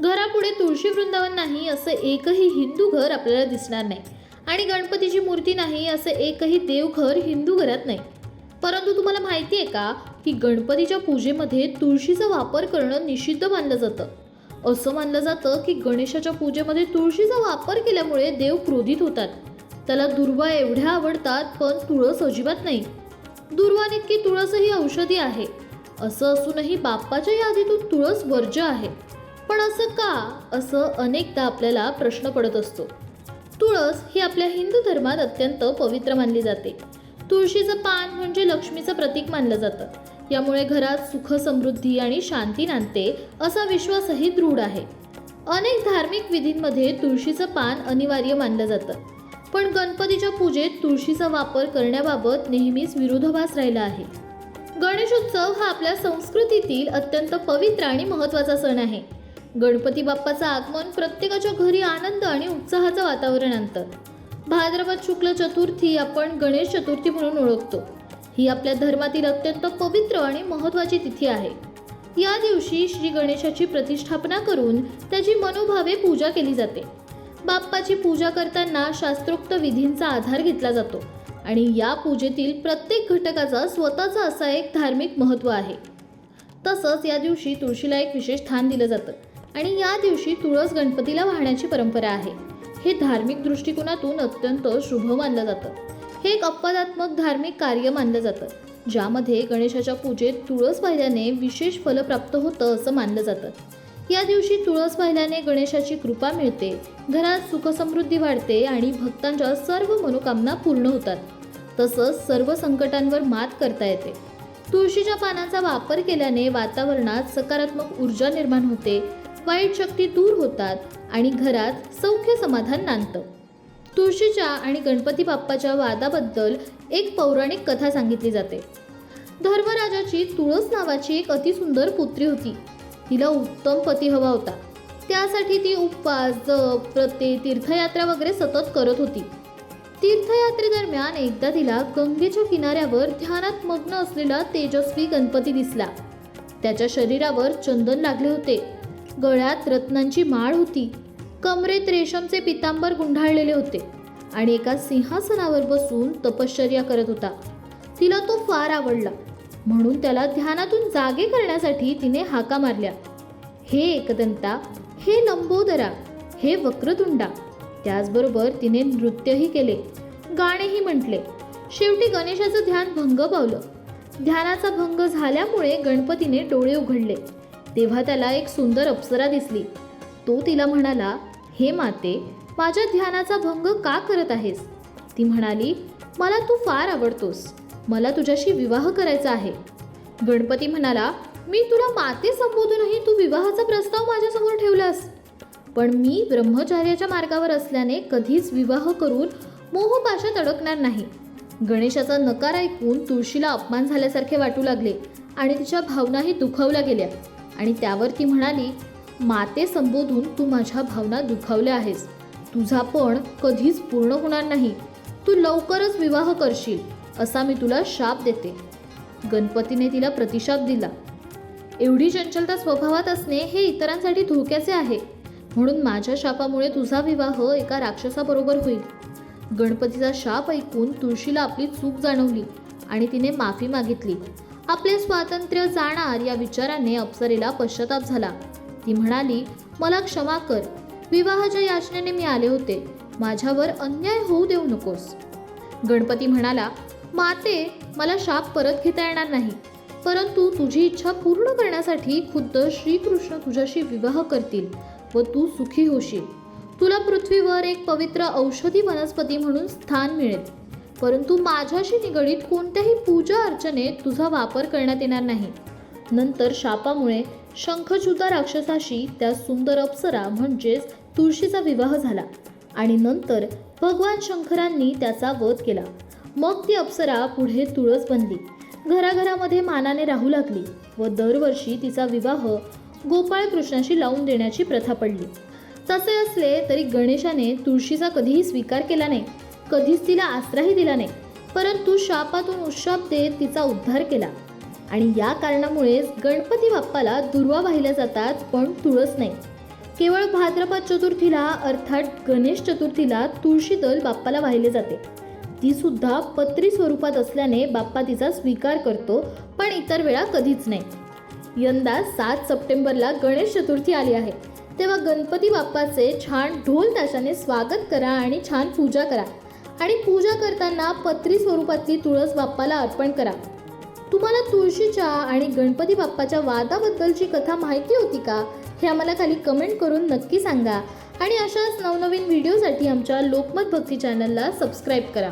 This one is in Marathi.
घरापुढे तुळशी वृंदावन नाही असं एकही हिंदू घर आपल्याला दिसणार नाही. आणि गणपतीची मूर्ती नाही असं एकही देवघर हिंदू घरात नाही. परंतु तुम्हाला माहिती आहे का की गणपतीच्या पूजेमध्ये तुळशीचा वापर करणं निषिद्ध मानलं जातं. असं मानलं जातं की गणेशाच्या पूजेमध्ये तुळशीचा वापर केल्यामुळे देव क्रोधित होतात. त्याला दुर्वा एवढ्या आवडतात पण तुळस अजिबात नाही. दुर्वानितकी तुळस ही औषधी आहे. असं असूनही बाप्पाच्या यादीतून तुळस वर्ज्य आहे. पण असं का? असं अनेकदा आपल्याला प्रश्न पडत असतो. तुळस ही आपल्या हिंदू धर्मात अत्यंत पवित्र मानली जाते. तुळशीचं पान म्हणजे लक्ष्मीचं प्रतीक मानलं जातं. यामुळे घरात सुख समृद्धी आणि शांती नांदते असा विश्वासही दृढ आहे. अनेक धार्मिक विधींमध्ये तुळशीचं पान अनिवार्य मानलं जातं. पण गणपतीच्या पूजेत तुळशीचा वापर करण्याबाबत नेहमीच विरोधाभास राहिला आहे. गणेशोत्सव हा आपल्या संस्कृतीतील अत्यंत पवित्र आणि महत्त्वाचा सण आहे. गणपती बाप्पाचं आगमन प्रत्येकाच्या घरी आनंद आणि उत्साहाचं वातावरण आणतं भाद्रपद शुक्ल चतुर्थी आपण गणेश चतुर्थी म्हणून ओळखतो. ही आपल्या धर्मातील अत्यंत पवित्र आणि महत्त्वाची तिथी आहे. या दिवशी श्री गणेशाची प्रतिष्ठापना करून त्याची मनोभावे पूजा केली जाते. बाप्पाची पूजा करताना शास्त्रोक्त विधींचा आधार घेतला जातो आणि या पूजेतील प्रत्येक घटकाचा स्वतःचा असा एक धार्मिक महत्त्व आहे. तसंच या दिवशी तुळशीला एक विशेष स्थान दिलं जातं. आणि या दिवशी तुळस गणपतीला वाहण्याची परंपरा आहे. हे धार्मिक दृष्टिकोनातून अत्यंत शुभ मानलं जातं. हे एक अपवादात्मक धार्मिक कार्य मानलं जातं ज्यामध्ये गणेशाच्या पूजेत तुळस वाहिल्याने विशेष फल प्राप्त होतं असं मानलं जातं. या दिवशी तुळस वाहिल्याने गणेशाची कृपा मिळते घरात सुखसमृद्धी वाढते आणि भक्तांच्या सर्व मनोकामना पूर्ण होतात. तसंच सर्व संकटांवर मात करता येते. तुळशीच्या पानांचा वापर केल्याने वातावरणात सकारात्मक ऊर्जा निर्माण होते वाईट शक्ती दूर होतात आणि घरात सौख्य समाधान नांदतं. तुळशीच्या आणि गणपती बाप्पाच्या वादाबद्दल एक पौराणिक कथा सांगितली जाते. धर्मराजाची तुळस नावाची एक अतिसुंदर पुत्री होती. तिला उत्तम पती हवा होता. त्यासाठी ती उपवास जप प्रते तीर्थयात्रा वगैरे सतत करत होती. तीर्थयात्रेदरम्यान एकदा तिला गंगेच्या किनाऱ्यावर ध्यानात मग्न असलेला तेजस्वी गणपती दिसला. त्याच्या शरीरावर चंदन लागले होते. गळ्यात रत्नांची माळ होती. कमरेत रेशमचे पितांबर गुंढाळलेले होते आणि एका सिंहासनावर बसून तपश्चर्या करत होता. तिला तो फार आवडला. म्हणून त्याला ध्यानातून जागे करण्यासाठी तिने हाका मारल्या. हे एकदंता हे लंबोदरा हे वक्रतुंडा. त्याचबरोबर तिने नृत्यही केले. गाणेही म्हटले. शेवटी गणेशाचं ध्यान भंग पावलं. ध्यानाचा भंग झाल्यामुळे गणपतीने डोळे उघडले. तेव्हा त्याला एक सुंदर अप्सरा दिसली. तो तिला म्हणाला हे माते माझ्या ध्यानाचा भंग का करत आहेस? ती म्हणाली मला तू फार आवडतोस. मला तुझ्याशी विवाह करायचा आहे. गणपती म्हणाला मी तुला माते संबोधूनही तू विवाहाचा प्रस्ताव माझ्यासमोर ठेवलास. पण मी ब्रह्मचार्याच्या मार्गावर असल्याने कधीच विवाह करून मोहपाशात अडकणार नाही. गणेशाचा नकार ऐकून तुळशीला अपमान झाल्यासारखे वाटू लागले आणि तिच्या भावनाही दुखावल्या गेल्या. आणि त्यावर ती म्हणाली माते संबोधून तू माझ्या भावना दुखावल्या आहेस. तुझा पण कधीच पूर्ण होणार नाही. तू लवकरच विवाह करशील असा मी तुला शाप देते. गणपतीने तिला प्रतिशाप दिला. एवढी चंचलता स्वभावात असणे हे इतरांसाठी धोक्याचे आहे. म्हणून माझ्या शापामुळे तुझा विवाह एका राक्षसाबरोबर होईल. गणपतीचा शाप ऐकून तुळशीला आपली चूक जाणवली आणि तिने माफी मागितली. आपले स्वातंत्र्य जाणार या विचाराने अप्सरेला पश्चाताप झाला. ती म्हणाली मला क्षमा कर. विवाहाच्या याचनेने मी आले होते. माझ्यावर अन्याय होऊ देऊ नकोस. गणपती म्हणाला माते मला शाप परत घेता येणार नाही. परंतु तुझी इच्छा पूर्ण करण्यासाठी खुद्द श्रीकृष्ण तुझ्याशी विवाह करतील व तू सुखी होशील. तुला पृथ्वीवर एक पवित्र औषधी वनस्पती म्हणून स्थान मिळेल. परंतु माझ्याशी निगडीत कोणत्याही पूजा अर्चनेत तुझा वापर करण्यात येणार नाही. नंतर शापामुळे शंखचूता राक्षसाशी त्या सुंदर अप्सरा म्हणजेच तुळशीचा विवाह झाला आणि नंतर भगवान शंकरांनी त्याचा वध केला. मग ती अप्सरा पुढे तुळस बनली. घराघरामध्ये मानाने राहू लागली व दरवर्षी तिचा विवाह गोपाळकृष्णाशी लावून देण्याची प्रथा पडली. तसे असले तरी गणेशाने तुळशीचा कधीही स्वीकार केला नाही. कधीच तिला आसराही दिला नाही. परंतु शापातून उशाप देत तिचा उद्धार केला. आणि या कारणामुळेच गणपती बाप्पाला दुर्वा वाहिल्या जातात पण तुळस नाही. केवळ भाद्रपद चतुर्थीला अर्थात गणेश चतुर्थीला तुळशी दल बाप्पाला वाहिले जाते. ती सुद्धा पत्री स्वरूपात असल्याने बाप्पा तिचा स्वीकार करतो पण इतर वेळा कधीच नाही. यंदा सात सप्टेंबरला गणेश चतुर्थी आली आहे. तेव्हा गणपती बाप्पाचे छान ढोल ताशाने स्वागत करा आणि छान पूजा करा. आणि पूजा करताना पत्री स्वरूपातली तुळस बाप्पाला अर्पण करा. तुम्हाला तुळशीच्या आणि गणपती बाप्पाच्या वादाबद्दलची कथा माहिती होती का? हे आम्हाला खाली कमेंट करून नक्की सांगा. आणि अशाच नवनवीन व्हिडिओसाठी आमच्या लोकमत भक्ती चॅनलला सबस्क्राईब करा.